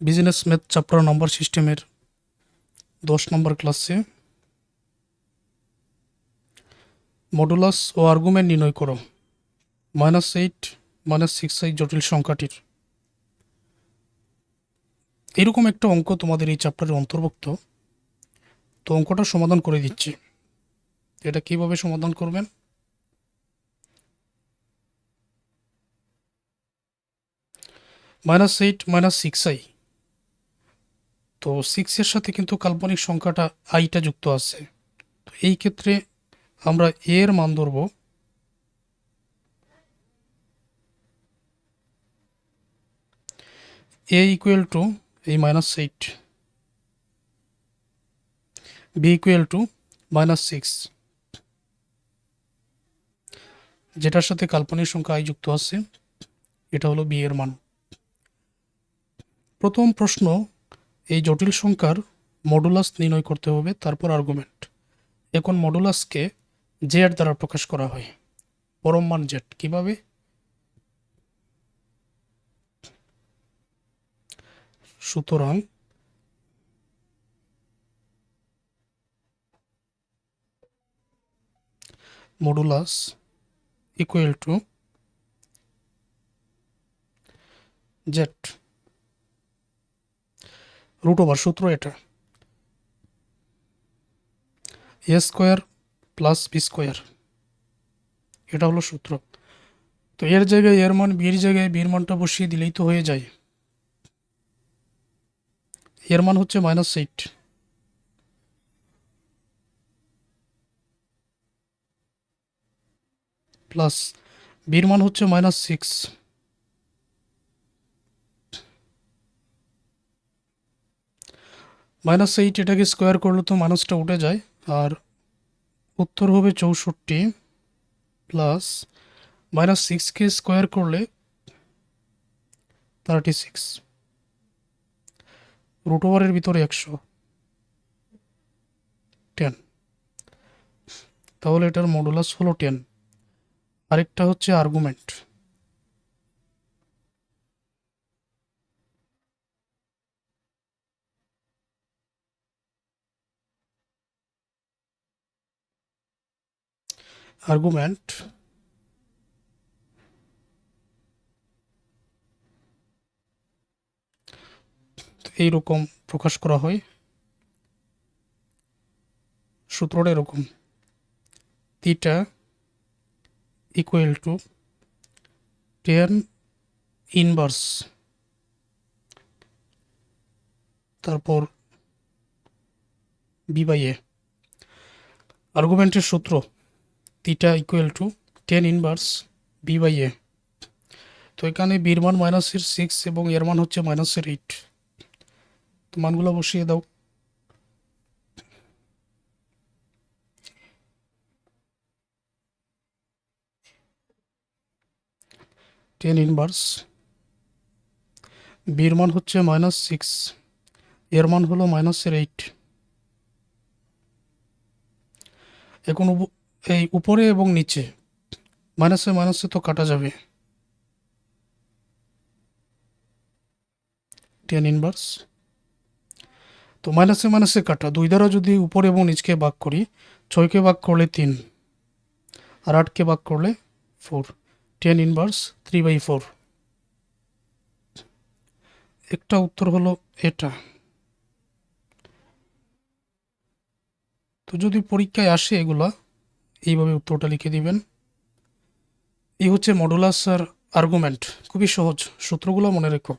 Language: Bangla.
বিজনেস ম্যাথ চ্যাপ্টার নাম্বার সিস্টেমের দশ নম্বর ক্লাসে মডুলাস ও আর্গুমেন্ট নির্ণয় করো। মাইনাস এইট মাইনাস সিক্স এই জটিল সংখ্যাটির। এরকম একটা অঙ্ক তোমাদের এই চ্যাপ্টারের অন্তর্ভুক্ত। তো অঙ্কটা সমাধান করে দিচ্ছি। এটা কীভাবে সমাধান করবেন? Minus eight minus six i তো সিক্সের সাথে কিন্তু কাল্পনিক সংখ্যাটা আইটা যুক্ত আছে। তো এই ক্ষেত্রে আমরা এ এর মান ধরব। এ ইকুয়াল টু এই minus eight b equal to minus six যেটার সাথে কাল্পনিক সংখ্যা আই যুক্ত আছে, এটা হলো বি এর মান। প্রথম প্রশ্ন এই জটিল সংখ্যার মডুলাস নির্ণয় করতে হবে, তারপর আর্গুমেন্ট এখন মডুলাসকে জেড দ্বারা প্রকাশ করা হয়। পরম মান জেড কীভাবে? সুতরাং modulus equal to Z root over সূত্র এটা। A square plus b square. এটা হলো সূত্র। তো এর জায়গায় এর মান, বির জায়গায় বির মানটা বসিয়ে দিলেই তো হয়ে যায়। এর মান হচ্ছে মাইনাস এইট প্লাস বির মান হচ্ছে মাইনাস সিক্স মাইনাস এইট এটাকে স্কোয়ার করলে তো মাইনাসটা উঠে যায়। আর উত্তর হবে চৌষট্টি প্লাস মাইনাস সিক্সকে স্কোয়ার করলে থার্টি সিক্স রুট ওভারের ভিতরে একশো। টেন তাহলে এটার মডুলাস হলো টেন আরেকটা হচ্ছে আর্গুমেন্ট আর্গুমেন্ট এইরকম প্রকাশ করা হয়। সূত্রটা এরকম। Theta equal to tan inverse তারপর বি বাই এ আর্গুমেন্টের সূত্র। Theta equal to tan inverse b by a তো এখানে বির মান মাইনাসের সিক্স এবং এর মান হচ্ছে মাইনাসের এইট তো মানগুলো বসিয়ে দাও। টেন ইনভার্স বির মান হচ্ছে মাইনাস সিক্স এর মান হলো মাইনাসের এইট এখন এই উপরে এবং নিচে। মাইনাসে মাইনাসে তো কাটা যাবে। টেন ইনভার্স তো মাইনাসে মাইনাসে কাটা। দুই দ্বারা যদি উপরে এবং নিচকে ভাগ করি, ছয়কে ভাগ করলে তিন। আর আটকে ভাগ করলে four tan inverse three by four একটা উত্তর হলো এটা। তো যদি পরীক্ষায় আসে এগুলা এইভাবে উত্তরটা লিখে দিবেন। এই হচ্ছে মডুলাস আর আর্গুমেন্ট খুবই সহজ। সূত্রগুলো মনে রেখো।